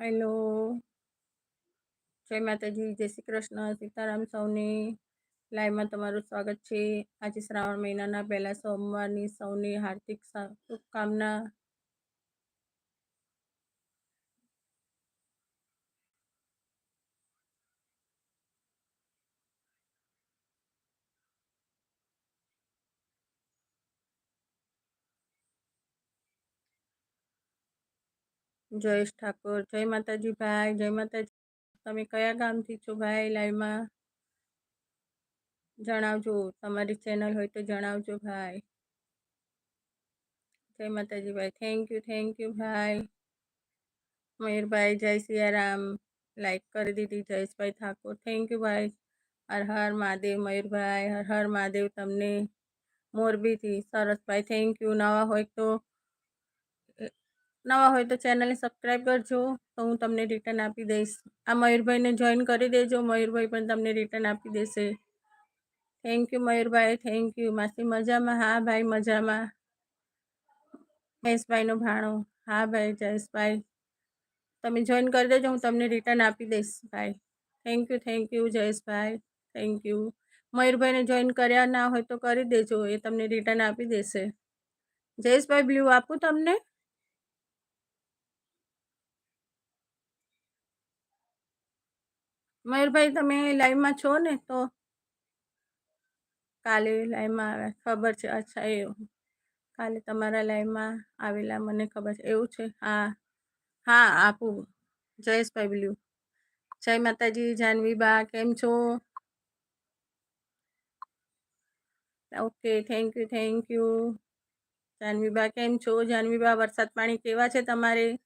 Hello જય માતાજી, જય શ્રી કૃષ્ણ. સીતારામ સૌને લાઈવમાં તમારું સ્વાગત છે. આજે શ્રાવણ મહિનાના પહેલા સોમવારની સૌને હાર્દિક શુભકામના જયેશ ઠાકોર, જય માતાજી ભાઈ, જય માતાજી. તમે કયા ગામથી છો ભાઈ લાઈવમાં? જણાવજો, તમારી ચેનલ હોય તો જણાવજો ભાઈ. જય માતાજી ભાઈ થેન્ક યુ થેન્ક યુ ભાઈ. મયુરભાઈ જય સિયારામ. લાઈક કરી દીધી જયેશભાઈ ઠાકોર થેન્ક યુ ભાઈ. હર હર મહાદેવ મયુરભાઈ હર હર મહાદેવ તમને. મોરબીથી સરસભાઈ થેન્ક યુ નવા હોય તો નવા હોય તો ચેનલને સબસ્ક્રાઈબ કરજો. તો હું તમને રિટર્ન આપી દઈશ. આ મયુરભાઈને જોઈન કરી દેજો. મયુરભાઈ પણ તમને રિટર્ન આપી દેશે. Thank you Mayurbhai thank you માસી મજામાં? હા ભાઈ મજામાં. મહેશભાઈનો ભાણો. હા ભાઈ, જયેશભાઈ. તમે જોઈન કરી દેજો. હું તમને રિટર્ન આપી દઈશ. ભાઈ thank you thank you Jayeshbhai. Thank you મયુરભાઈને જોઈન કર્યા ના હોય તો કરી દેજો. એ તમને રિટર્ન આપી દેશે. જયેશભાઈ બ્લુ આપું તમને? મયુરભાઈ, તમે લાઈવમાં છો ને, તો કાલે લાઈવમાં આવ્યા ખબર છે? અચ્છા, એવું. કાલે તમારા લાઈવમાં આવેલા, મને ખબર છે. એવું છે? હા. હા, આપું. જયેશભાઈ બોલ્યું. જય માતાજી, જાનવી બા, કેમ છો? Okay, thank you thank you. Janvi ba, કેમ છો? જાનવી બા, વરસાદ પાણી કેવા છે તમારે?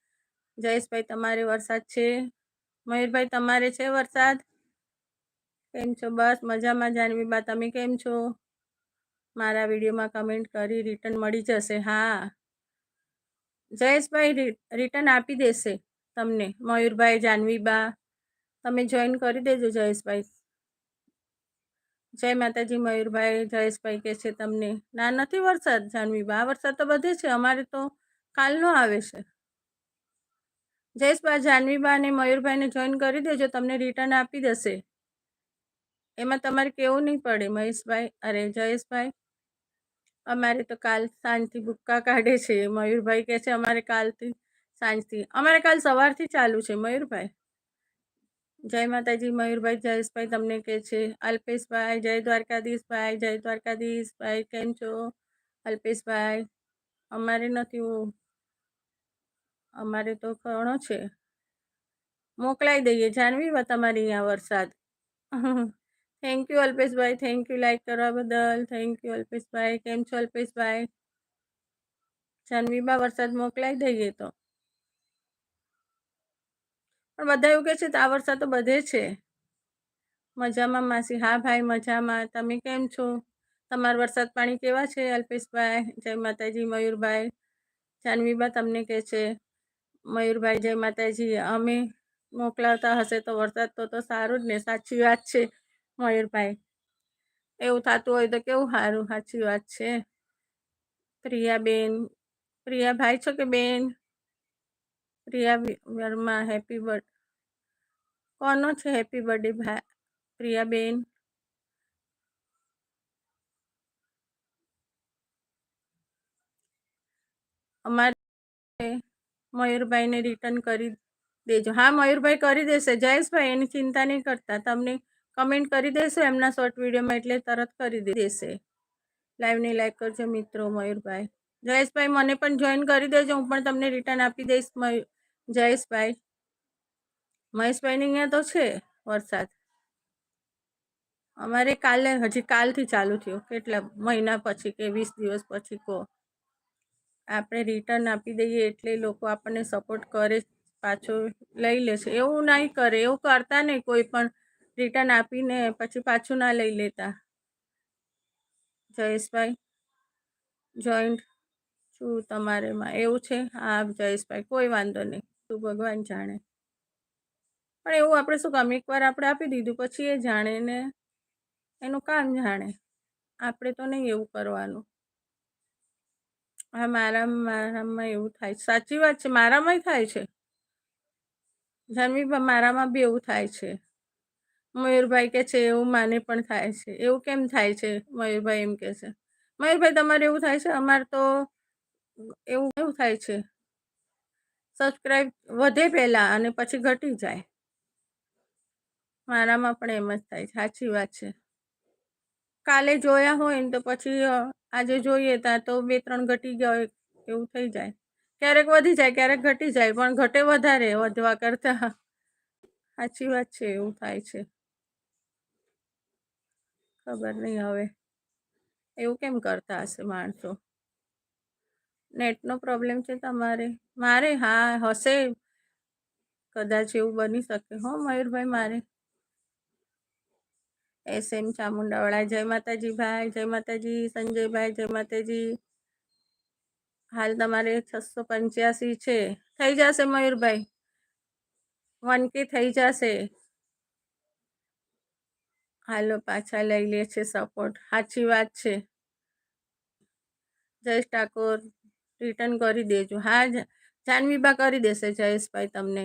જયેશભાઈ તમારે વરસાદ છે? મયુરભાઈ, તમારે છે વરસાદ? કેમ છો? બસ મજામાં, જાનવી બા, તમે કેમ છો? મારા વિડીયોમાં કમેન્ટ કરી રિટર્ન મળી જશે, હા. જયેશભાઈ રિટર્ન આપી દેશે તમને, મયુરભાઈ, જાનવી બા. તમે જોઈન કરી દેજો જયેશભાઈ. જય માતાજી, મયુરભાઈ, જયેશભાઈ કે છે તમને. ના, નથી વરસાદ, જાનવી બા. વરસાદ તો બધે છે, અમારે તો કાલનો આવે છે. જયેશબા જાનવીબા અને મયુરભાઈને જોઈન કરી દેજો, તમને રિટર્ન આપી દેશે. એમાં તમારે કેવું નહીં પડે, મહેશભાઈ, અરે જયેશભાઈ, અમારે તો કાલ સાંજથી ભૂક્કા કાઢે છે. મયુરભાઈ કહે છે, અમારે કાલથી સાંજથી, અમારે કાલ સવારથી ચાલુ છે, મયુરભાઈ. જય માતાજી, મયુરભાઈ, જયેશભાઈ તમને કહે છે, અલ્પેશભાઈ, જય દ્વારકાધીશભાઈ જય દ્વારકાધીશભાઈ, કેમ છો? અલ્પેશભાઈ, અમારે નથી અમારે તો ઘણો છે. મોકલાઈ દઈએ જાણવી તમારી અહીંયા વરસાદ. Thank you Alpeshbhai. Thank you like કરવા બદલ. થેન્ક યુ અલ્પેશભાઈ. કેમ છો, અલ્પેશભાઈ? જાનવીમાં વરસાદ મોકલાઈ દઈએ તો. પણ બધા એવું કહે છે તો આ વરસાદ તો બધે છે. મજામાં, માસી. હા, ભાઈ, મજામાં. તમે કેમ છો? તમારા વરસાદ પાણી કેવા છે, અલ્પેશભાઈ? જય માતાજી, મયુરભાઈ. જાનવીબા તમને કહે છે. મયુરભાઈ, જય માતાજી. અમે મોકલાવતા હશે તો વરસાદ તો તો સારું જ ને, સાચી વાત છે મયુરભાઈ. એવું થતું હોય તો કેવું સારું સાચી વાત છે. પ્રિયાબેન, પ્રિયાભાઈ છો કે બેન? પ્રિયા વર્મા, હેપી બર્થ કોનો છે હેપી બર્થડે ભાઈ પ્રિયાબેન? અમારે મયુરભાઈને રિટર્ન કરી દેજો. હા, મયુરભાઈ કરી દેશે. જયેશભાઈ એની ચિંતા નહીં કરતા. તમને કમેન્ટ કરી દેશો એમના શોર્ટ વિડીયોમાં એટલે તરત કરી દેશે. લાઈવને લાઈક કરજો મિત્રો મયુરભાઈ. જયેશભાઈ, મને પણ જોઈન કરી દેજો. હું પણ તમને રિટર્ન આપી દઈશ જયેશભાઈ. મહેશભાઈની અહીંયા તો છે વરસાદ. અમારે કાલે હજી કાલથી ચાલુ થયું. કેટલા મહિના પછી કે વીસ દિવસ પછી કહો આપણે રિટર્ન આપી દઈએ એટલે લોકો આપણને સપોર્ટ કરે, પાછો લઈ લેશે. એવું નહીં કરે, એવું કરતા નહીં કોઈ પણ. રિટર્ન આપીને પછી પાછું ના લઈ લેતા. જયેશભાઈ જોઈન્ટ છું તમારેમાં. એવું છે? હા, જયેશભાઈ, કોઈ વાંધો નહીં. તું ભગવાન જાણે. પણ એવું આપણે શું કામ? એકવાર આપણે આપી દીધું, પછી એ જાણે ને એનું કામ જાણે. આપણે તો નહીં એવું કરવાનું. હા મારા મારામાં એવું થાય. સાચી વાત છે, મારામાંય થાય છે. જન્મી, મારામાં બી એવું થાય છે. મયુરભાઈ કે છે, એવું માને પણ થાય છે. એવું કેમ થાય છે, મયુરભાઈ એમ કે છે. મયુરભાઈ, તમારે એવું થાય છે? અમારે તો એવું એવું થાય છે? સબસ્ક્રાઈબ વધે પહેલાં અને પછી ઘટી જાય. મારામાં પણ એમ જ થાય છે. સાચી વાત છે. કાલે જોયા હોય ને તો પછી આજે જોઈએ ત્યાં તો બે ત્રણ ઘટી ગયા હોય, એવું થઈ જાય. ક્યારેક વધી જાય, ક્યારેક ઘટી જાય, પણ ઘટે વધારે, વધવા કરતાં. સાચી વાત છે, એવું થાય છે. ખબર નહીં હવે. એવું કેમ કરતા હશે માણસો? નેટનો પ્રોબ્લેમ છે તમારે? મારે હા, હશે. કદાચ એવું બની શકે. હો, મયુરભાઈ, મારે એસ એમ ચામુંડાવાળા, જય માતાજી ભાઈ, જય માતાજી સંજયભાઈ, જય માતાજી. હાલ તમારે છસો પંચ્યાસી છે. થઈ જશે મયુરભાઈ? વન કે થઈ જશે? હાલો, પાછા લઈ લે છે સપોર્ટ સાચી વાત છે. જયેશ ઠાકોર રિટર્ન કરી દેજો. હા જાનવીબા કરી દેશે જયેશભાઈ તમને.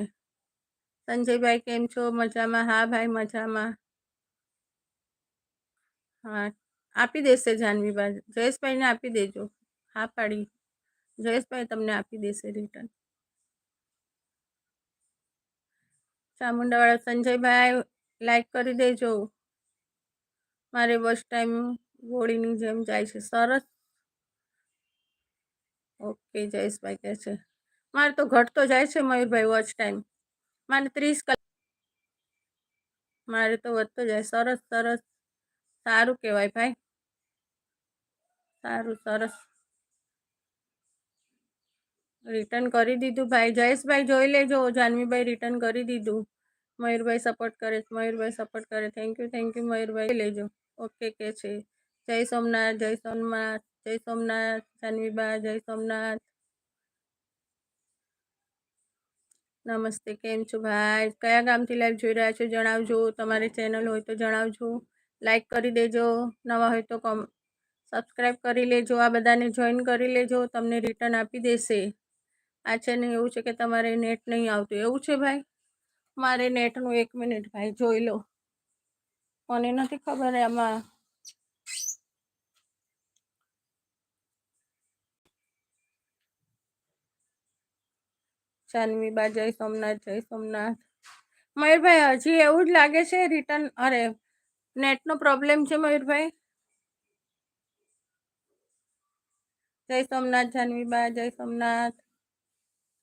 સંજયભાઈ, કેમ છો? મજામાં? હા, ભાઈ, મજામાં. હા, આપી દેશે જાનવીબા જયેશભાઈને આપી દેજો. હા, પાડી. જયેશભાઈ તમને આપી દેશે રિટર્ન ચામુંડાવાળા સંજયભાઈ લાઈક કરી દેજો. મારે બસ ટાઈમ ગોળીની જેમ જાય છે. સરસ. ઓકે જયેશભાઈ કહે છે. મારે તો ઘટતો જાય છે મયુરભાઈ વોચ ટાઈમ મારે ત્રીસ કલાક. મારે તો વધતો જાય. સરસ સરસ. સારું કહેવાય ભાઈ. સારું, સરસ. રિટર્ન કરી દીધું ભાઈ. જયેશભાઈ જોઈ લેજો. જાનવીભાઈ રિટર્ન કરી દીધું. મયુરભાઈ સપોર્ટ કરે મયુરભાઈ સપોર્ટ કરે. થેન્ક યુ થેન્ક યુ મયુરભાઈ. લેજો. ઓકે કે છે. જય સોમનાથ જય સોમનાથ જય સોમનાથ, જાનવીબા, જય સોમનાથ. નમસ્તે. કેમ છો ભાઈ? કયા ગામથી લાઈવ જોઈ રહ્યા છો? જણાવજો. તમારી ચેનલ હોય તો જણાવજો. લાઈક કરી દેજો. નવા હોય તો કોમ, સબસ્ક્રાઈબ કરી લેજો. આ બધાને જોઈન કરી લેજો. તમને રિટર્ન આપી દેશે. આ છે ને એવું છે કે તમારે નેટ નહીં આવતું. એવું છે ભાઈ? મારે નેટનું એક મિનિટ ભાઈ જોઈ લો. મને નથી ખબર એમાં જાનવીબા, જય સોમનાથ જય સોમનાથ. મયુરભાઈ, હજી એવું જ લાગે છે રિટર્ન? અરે નેટનો પ્રોબ્લેમ છે મયુરભાઈ? જય સોમનાથ, જાનવીબા, જય સોમનાથ.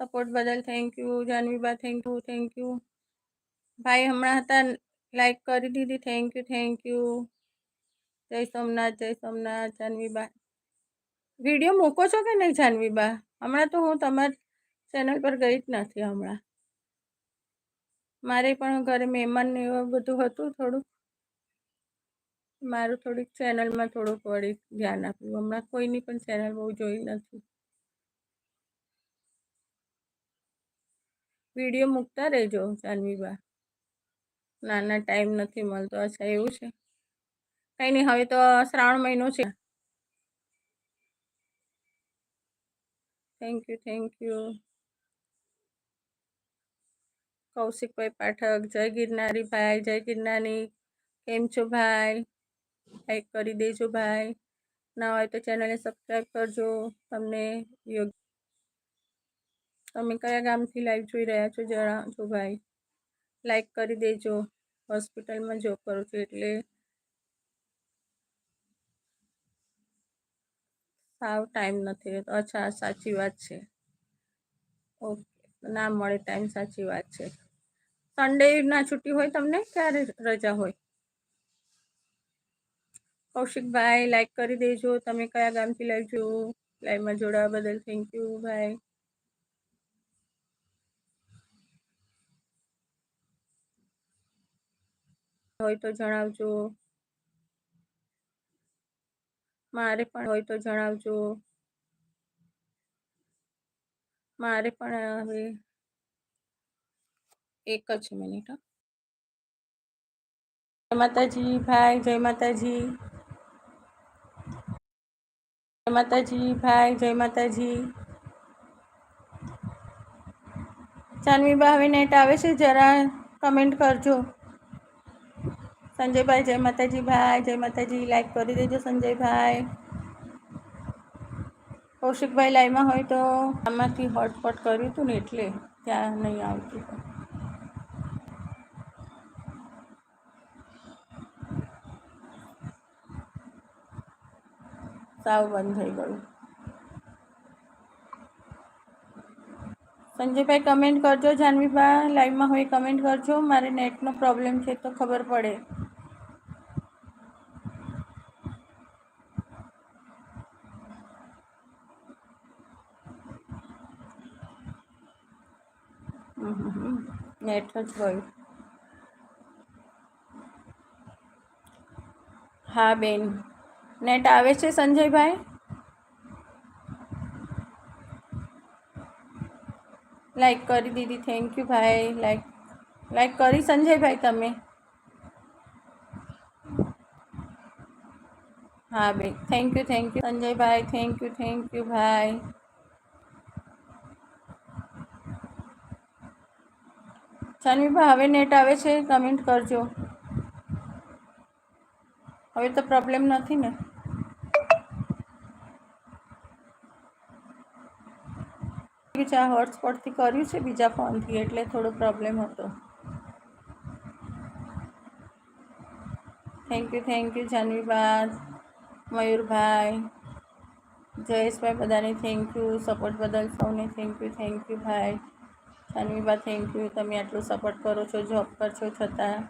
સપોર્ટ બદલ thank you જાનવીબા thank you thank you ભાઈ હમણાં હતા લાઈક કરી દીધી થેન્ક યુ થેન્ક યુ જય સોમનાથ જય સોમનાથ, જાનવીબા. વીડિયો મૂકો છો કે નહીં, જાનવીબા? હમણાં તો હું તમારી ચેનલ પર ગઈ જ નથી હમણાં. મારે પણ ઘરે મહેમાન એવું બધું હતું થોડું. મારું થોડીક ચેનલમાં થોડુંક વળી ધ્યાન આપ્યું. હમણાં કોઈની પણ ચેનલ બહુ જોઈ નથી. વીડિયો મૂકતા રહેજો જાનવીબા નાના ટાઈમ નથી મળતો. અચ્છા, એવું છે? કંઈ નહીં, હવે તો શ્રાવણ મહિનો છે. Thank you thank you Kaushikbhai Pathak, જય ગિરનારી ભાઈ, જય ગિરનારી. કેમ છો ભાઈ? લાઈક કરી દેજો ભાઈ. ના હોય તો ચેનલને સબસ્ક્રાઈબ કરજો. તમને યોગ્ય તમે કયા ગામથી લાઈવ જોઈ રહ્યા છો જણાવજો ભાઈ. લાઈક કરી દેજો. હોસ્પિટલમાં જોબ કરું છું એટલે સાવ ટાઈમ નથી રહેતો. અચ્છા, સાચી વાત છે. ઓકે ના મળે ટાઈમ સાચી વાત છે. સન્ડે ના છુટ્ટી હોય તમને? ક્યારે રજા હોય? કૌશિકભાઈ લાઈક કરી દેજો તમે કયા ગામથી લાઈવ છો લાઈવમાં જોડાવા બદલ થેન્ક યુ ભાઈ હોય તો જણાવજો મારે પણ હોય તો જણાવજો મારે પણ હવે એક જ મિનિટ હો. જય માતાજી ભાઈ જય માતાજી જય માતાજી, ભાઈ, જય માતાજી. જાનવીબા હવે નેટ આવે છે, જરા કમેન્ટ કરજો. સંજયભાઈ, જય માતાજી, ભાઈ, જય માતાજી લાઈક કરી દેજો સંજયભાઈ. કૌશિકભાઈ લાઈવમાં હોય તો આમાંથી હોટસ્પોટ કર્યું હતું ને એટલે ત્યાં નહીં આવતું. સાવ બંધ થઈ ગયું. સંજયભાઈ કમેન્ટ કરજો. જાનવીભાઈ લાઈવમાં હોય કમેન્ટ કરજો. મારે નેટનો પ્રોબ્લેમ છે તો ખબર પડે. નેટ જ ગયું હા, બેન. નેટ આવે છે સંજયભાઈ? લાઈક કરી દીધી, થેન્ક યુ ભાઈ, લાઈક લાઈક કરી સંજયભાઈ તમે? હા બેન, thank you thank you. Sanjaybhai, thank you thank you ભાઈ. જાનવીભાઈ, હવે નેટ આવે છે, કમેન્ટ કરજો. હવે તો પ્રોબ્લેમ નથી ને. આ હોટસ્પોટથી કર્યું છે, બીજા ફોનથી, એટલે થોડો પ્રોબ્લેમ હતો. થેન્ક યુ થેન્ક યુ જાનવીબા, મયુરભાઈ, જયેશભાઈ બધાને થેન્ક યુ સપોર્ટ બદલ સૌને થેન્ક યુ થેન્ક યુ ભાઈ. જાનવીબા થેન્ક યુ તમે આટલું સપોર્ટ કરો છો જોબ પર છો છતાં.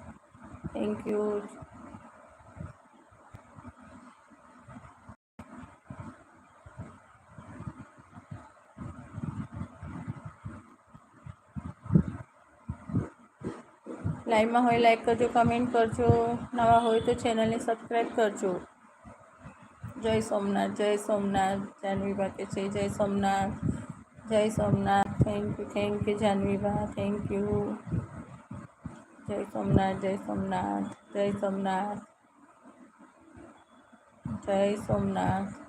થેન્ક યુ લાઈવમાં હોય લાઈક કરજો કમેન્ટ કરજો. નવા હોય તો ચેનલને સબસ્ક્રાઈબ કરજો. જય સોમનાથ જય સોમનાથ. જાનવીબા કે છે, જય સોમનાથ. જય Somnath. Thank you thank you જાનવીબા thank you જય સોમનાથ જય સોમનાથ. જય સોમનાથ. જય સોમનાથ.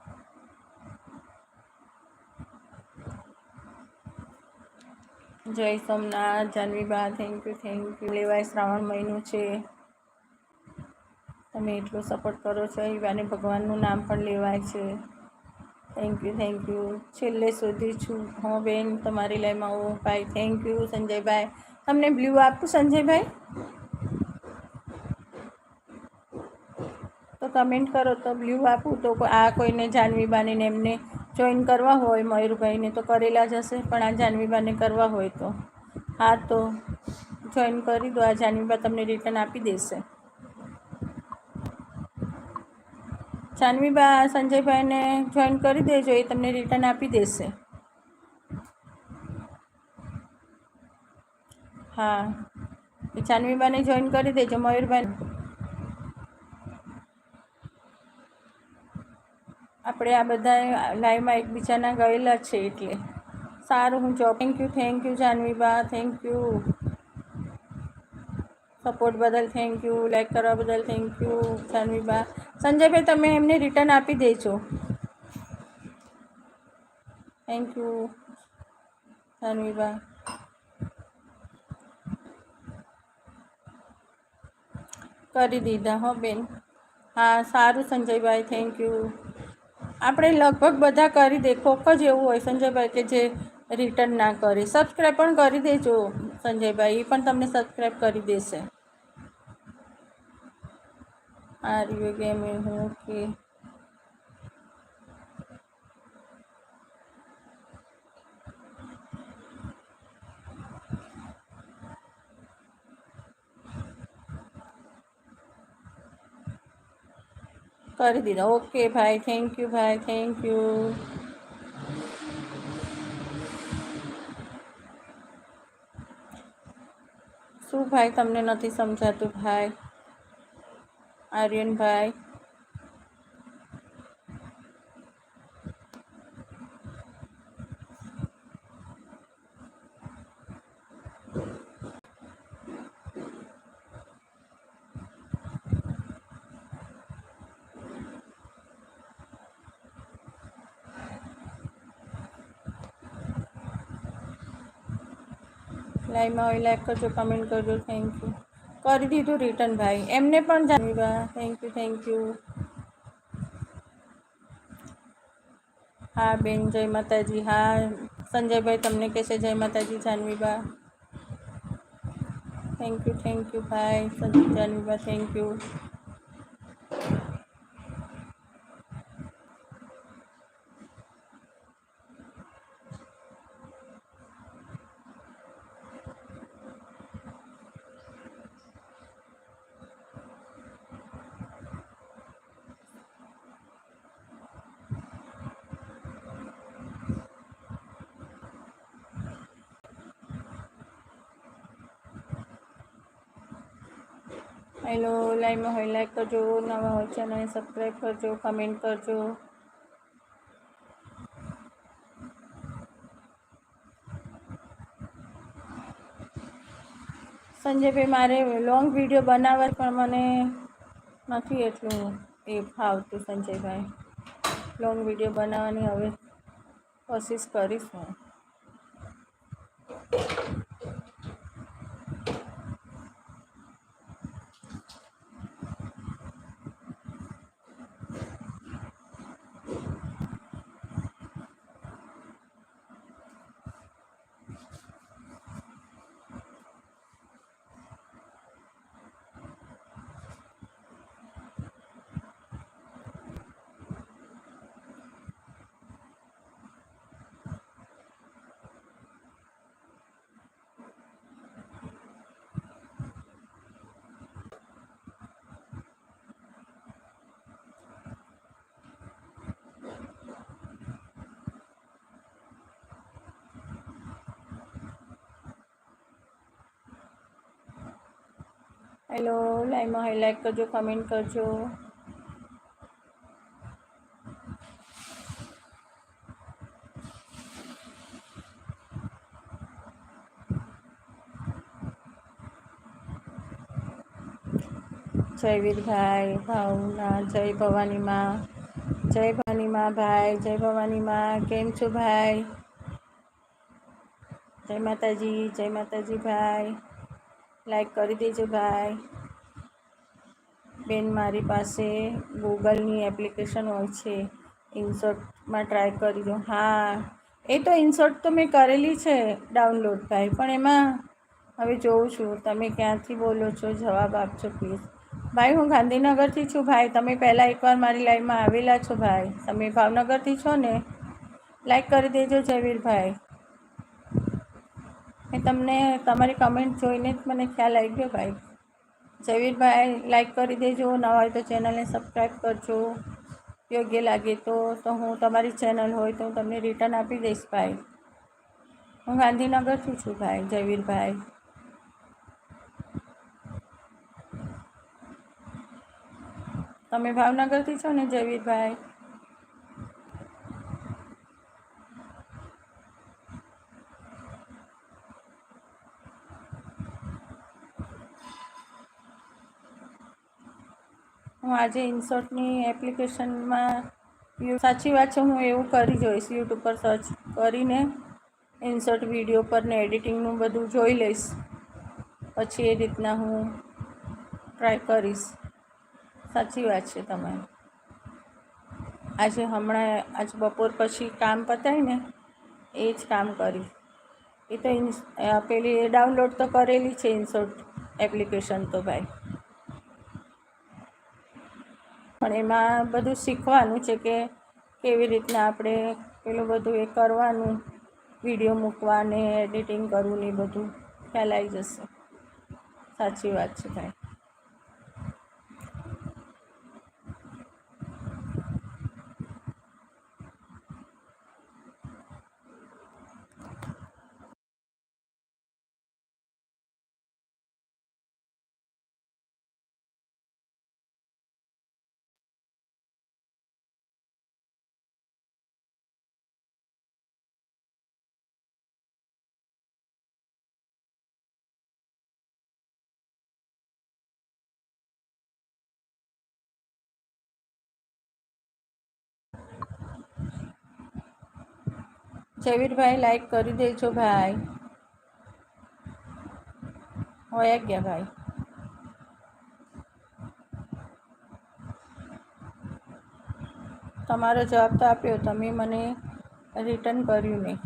જય Somnath, જાનવીબા thank you thank you લેવાય શ્રાવણ મહિનો છે. તમે એટલો સપોર્ટ કરો છો એવાને ભગવાનનું નામ પણ લેવાય છે. થેન્ક યુ થેન્ક યુ છેલ્લે સુધી છું. હું બેન, તમારી લાઈમાં હું ભાઈ થેન્ક યુ સંજયભાઈ. તમને બ્લુ આપું, સંજયભાઈ? તો કમેન્ટ કરો. તો બ્લુ આપું તો આ કોઈને જાનવીબાને ને એમને જોઈન કરવા હોય મયુરભાઈને તો કરેલા જ હશે, પણ આ જાનવીબાને કરવા હોય તો. હા, તો જોઈન કરી દો, આ જાનવીબા તમને રિટર્ન આપી દેશે. જાનવીબા, સંજયભાઈને જોઈન કરી દેજો, એ તમને રિટર્ન આપી દેશે. હા જાનવીબાને જોઈન કરી દેજો મયુરભાઈ આપણે આ બધા લાઈવમાં એકબીજાના ગયેલા છે એટલે. સારું, હું જો thank you thank you જાનવીબા thank you support બદલ થેન્ક યુ લાઈક કરવા બદલ થેન્ક યુ જાનવીબા. સંજયભાઈ, તમે એમને રિટર્ન આપી દેજો. થેન્ક યુ જાનવીબા. કરી દીધા હો બેન. હા, સારું સંજયભાઈ થેન્ક યુ આપણે લગભગ બધા કરી દે, કોક જ એવું હોય સંજયભાઈ કે જે રિટર્ન ના કરે. સબસ્ક્રાઈબ પણ કરી દેજો સંજયભાઈ, એ પણ તમને સબસ્ક્રાઈબ કરી દેશે. આર યુ ગેમ હું કે કરી દીધા. ઓકે, ભાઈ થેન્ક યુ ભાઈ થેન્ક યુ શું ભાઈ, તમને નથી સમજાતું, ભાઈ? આર્યનભાઈ? લાઈવમાં હોય લાઈક કરજો કમેન્ટ કરજો થેન્ક યુ કરી દીધું રિટર્ન ભાઈ એમને પણ જાણવી થેન્ક યુ થેન્ક યુ હા બેન જય માતાજી હા સંજયભાઈ તમને કહે છે જય માતાજી જાનવીબા થેન્ક યુ થેન્ક યુ ભાઈ સંજય જાનવીબા થેન્ક યુ હેલો લાઈવમાં હોય કરજો, નવા હોય ચેનલને સબસ્ક્રાઈબ કરજો કમેન્ટ કરજો. સંજયભાઈ મારે લોંગ વીડિયો બનાવવા પણ મને નથી એટલું એ ફાવતું સંજયભાઈ લોંગ વીડિયો બનાવવાની હવે કોશિશ કરીશ હું. હેલો, લાઈવમાં હાઈલાઇટ કરજો કમેન્ટ કરજો. જયવીરભાઈ ભાવના, જય ભવાની માં જય ભવાની માં ભાઈ, જય ભવાની માં કેમ છો ભાઈ? જય માતાજી જય માતાજી ભાઈ. લાઈક કરી દેજો ભાઈ બેન મારી પાસે ગૂગલની એપ્લિકેશન હોય છે, ઇન્સર્ટમાં ટ્રાય કરજો. હા, એ તો ઇન્સર્ટ તો મેં કરેલી છે ડાઉનલોડ, ભાઈ, પણ એમાં હવે જોઉં છું, તમે ક્યાંથી બોલો છો? જવાબ આપજો પ્લીઝ ભાઈ, હું ગાંધીનગરથી છું, ભાઈ. તમે પહેલાં એકવાર મારી લાઈનમાં આવેલા છો, ભાઈ. તમે ભાવનગરથી છો ને? લાઈક કરી દેજો, જયવીરભાઈ. મેં તમને તમારી કમેન્ટ જોઈને જ મને ખ્યાલ આવી ગયો ભાઈ. જયવીરભાઈ લાઈક કરી દેજો. ન હોય તો ચેનલને સબસ્ક્રાઈબ કરજો. યોગ્ય લાગે તો તો હું તમારી ચેનલ હોય તો હું તમને રિટર્ન આપી દઈશ ભાઈ. હું ગાંધીનગરથી છું ભાઈ, જયવીરભાઈ. તમે ભાવનગરથી છો ને જયવીરભાઈ? આજે ઇન્સર્ટની એપ્લિકેશનમાં સાચી વાત છે, હું એવું કરી જોઈશ, યુટ્યુબ પર સર્ચ કરીને ઇન્સર્ટ વીડિયો પર ને એડિટિંગનું બધું જોઈ લઈશ. પછી એ રીતના હું ટ્રાય કરીશ. સાચી વાત છે તમારી. આજે હમણાં, આજ બપોર પછી કામ પતાવીને એ જ કામ કરીશ એ તો પેલી ડાઉનલોડ તો કરેલી છે ઇન્સર્ટ એપ્લિકેશન તો ભાઈ. પણ એમાં બધું શીખવાનું છે કે કેવી રીતના આપણે પેલું બધું એ કરવાનું, વીડિયો મૂકવા ને એડિટિંગ કરવું ને એ બધું. ખ્યાલ જશે. સાચી વાત છે ભાઈ. જયવીરભાઈ લાઈક કરી દેજો ભાઈ. હોય ગયા ભાઈ. તમારો જવાબ તો આપ્યો, તમે મને રિટર્ન કર્યું નહીં.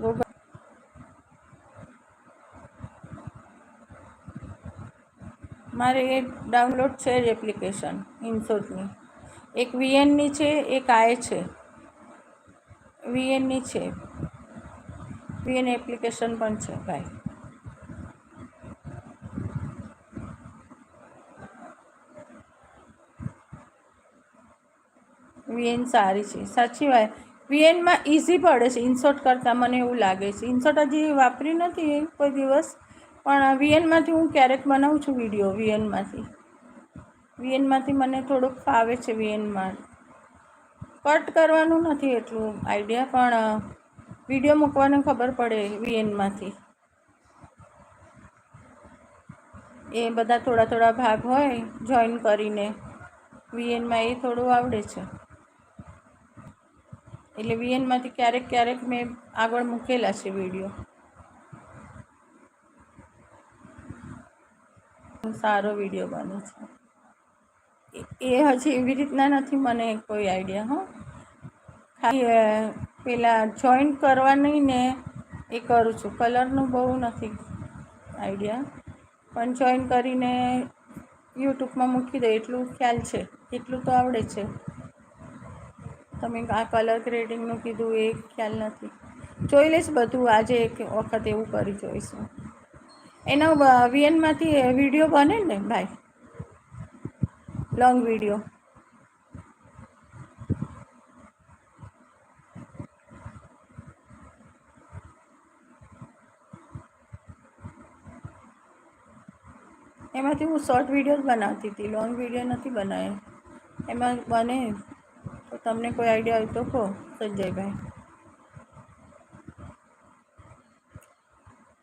ગૂગલ મારે એ ડાઉનલોડ છે જ એપ્લિકેશન ઇન્સોટની. એક વીએનની છે, એક આએ છે. વીએનની છે. વીએન એપ્લિકેશન પણ છે, ભાઈ. વીએન સારી છે. સાચી વાત. વીએનમાં ઇઝી પડે છે. ઇન્સર્ટ કરતાં મને એવું લાગે છે. ઇન્સર્ટ હજી વાપરી નથી કોઈ દિવસ. પણ વીએનમાંથી હું ક્યારેક બનાવું છું વીડિયો વીએનમાંથી વીએનમાંથી મને થોડુંક ફાવે છે વીએનમાં કટ કરવાનું નથી એટલું આઈડિયા, પણ વીડિયો મૂકવાને ખબર પડે વીએનમાંથી. એ બધા થોડા થોડા ભાગ હોય જોઈન કરીને. વીએનમાં એ થોડું આવડે છે. એટલે વીએનમાંથી ક્યારેક ક્યારેક મેં આગળ મૂકેલા છે વીડિયો. સારો વીડિયો બને છે. એ હજી એવી રીતના નથી મને કોઈ આઈડિયા, હો. ખાલી પેલા જોઈન કરવાની ને એ કરું છું. કલરનું બહુ નથી આઈડિયા. પણ જોઈન કરીને યુટ્યુબમાં મૂકી દે, એટલું ખ્યાલ છે. એટલું તો આવડે છે. તમે આ કલર ગ્રેડિંગનું કીધું, એ ખ્યાલ નથી. જોઈ લઈશ બધું. આજે એક વખત એવું કરી જોઈશું. એનો વીએનમાંથી વીડિયો બને ને, ભાઈ? લોંગ વીડિયો એમાંથી હું શોર્ટ વીડિયો જ બનાવતી હતી. લોંગ વીડિયો નથી બનાવ્યા એમાં બને. તો તમને કોઈ આઈડિયા હોય તો કહો, સંજયભાઈ.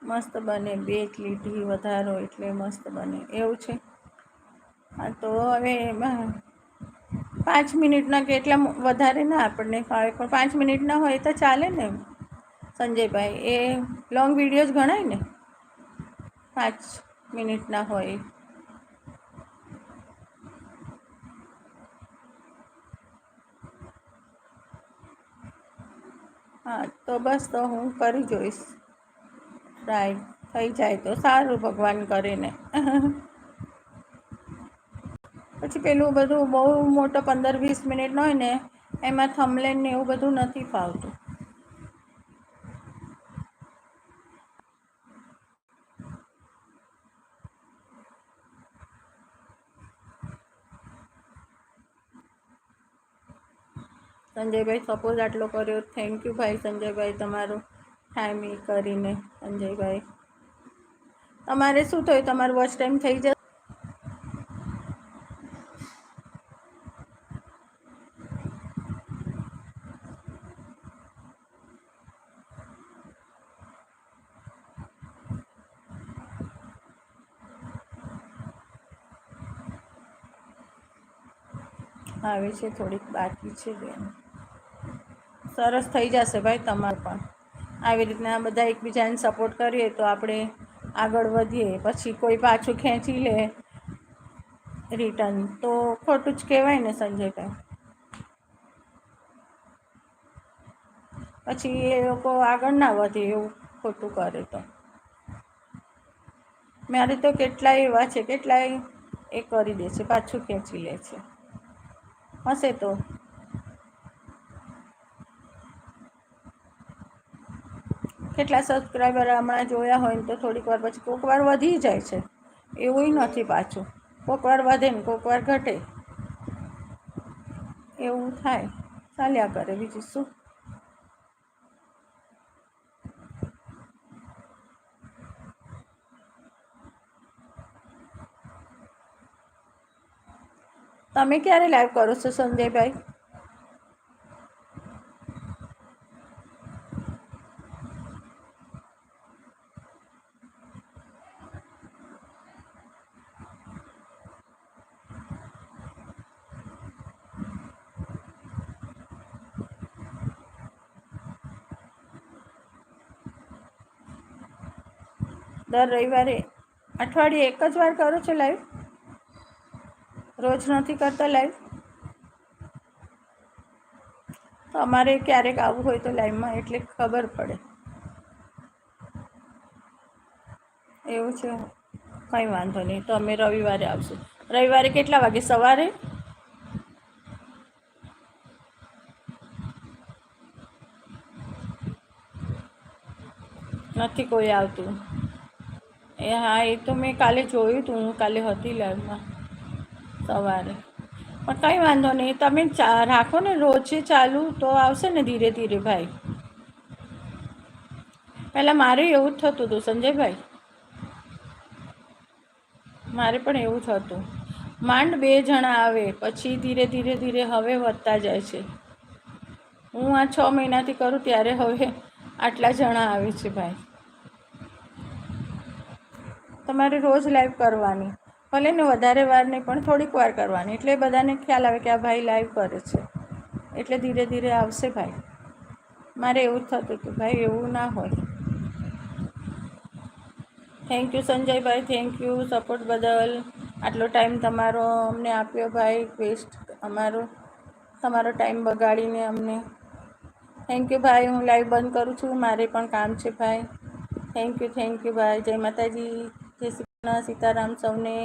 મસ્ત બને. બે જ લીટી વધારો એટલે મસ્ત બને. એવું છે. હા, તો હવે એમાં પાંચ મિનિટના કે એટલા વધારે ના આપણને ફાવે. પણ પાંચ મિનિટના હોય તો ચાલે ને સંજયભાઈ, એ લોંગ વીડિયો જ ગણાય ને? પાંચ મિનિટના હોય. હા, તો બસ તો હું કરી જોઈશ. ટ્રાય થઈ જાય તો સારું ભગવાન કરીને પછી પેલું બધું બહુ મોટો પંદર વીસ મિનિટનો હોય ને, એમાં થમલેન ને એવું બધું નથી ફાવતું. સંજયભાઈ સપોઝ આટલો કર્યો થેન્ક યુ ભાઈ સંજયભાઈ તમારો ટાઈમ કરીને, સંજયભાઈ. તમારે શું થયું? તમારું વોચ ટાઈમ થઈ જશે? આવે છે, થોડીક બાકી છે બેન. સરસ થઈ જશે ભાઈ તમારે પણ. આવી રીતના બધા એકબીજાને સપોર્ટ કરીએ તો આપણે આગળ વધીએ, પછી કોઈ પાછું ખેંચી લે રિટર્ન તો ખોટું જ કહેવાય ને સંજયભાઈ પછી એ લોકો આગળ ના વધે એવું ખોટું કરે તો. મારે તો કેટલાય એવા છે, કેટલાય એ કરી દે છે, પાછું ખેંચી લે છે. હશે તો. કેટલા સબસ્ક્રાઈબર હમણાં જોયા હોય ને તો થોડીક વાર પછી કોઈક વાર વધી જાય છે. એવું નથી પાછું. કોઈક વાર વધે ને કોઈક વાર ઘટે. એવું થાય. ચાલ્યા કરે. બીજું શું? તમે ક્યારે લાઈવ કરો છો, સંજયભાઈ? દર રવિવારે અઠવાડિયે એક જ વાર કરો છો લાઈવ રોજ નથી કરતા લાઈવ તો અમારે ક્યારેક આવવું હોય તો લાઈવમાં એટલે ખબર પડે. એવું છે. કંઈ વાંધો નહીં. તો અમે રવિવારે આવશું. રવિવારે કેટલા વાગે? સવારે? નથી કોઈ આવતું. એ હા, એ તો મેં કાલે જોયું હતું હું કાલે હતી લાઈવમાં સવારે. પણ કંઈ વાંધો નહીં. તમે રાખો ને રોજે ચાલુ તો આવશે ને ધીરે ધીરે ભાઈ. પહેલાં મારે એવું જ થતું હતું, સંજયભાઈ. મારે પણ એવું થતું. માંડ બે જણા આવે, પછી ધીરે ધીરે ધીરે હવે વધતા જાય છે. હું આ છ મહિનાથી કરું ત્યારે હવે આટલા જણા આવે છે ભાઈ. તમારે રોજ લાઈવ કરવાની. ભલે ને વધારે વાર નહીં, પણ થોડીક વાર કરવાની. એટલે બધાને ખ્યાલ આવે કે આ ભાઈ લાઈવ કરે છે. એટલે ધીરે ધીરે આવશે ભાઈ. મારે એવું થતું હતું. ભાઈ, એવું ના હોય. Thank you Sanjaybhai. Thank you support બદલ. આટલો ટાઈમ તમારો અમને આપ્યો ભાઈ. વેસ્ટ અમારો, તમારો ટાઈમ બગાડીને અમને. થેન્ક યુ ભાઈ. હું લાઈવ બંધ કરું છું. મારે પણ કામ છે, ભાઈ. થેન્ક યુ થેન્ક યુ ભાઈ. જય માતાજી. જય શ્રી સીતારામ સૌને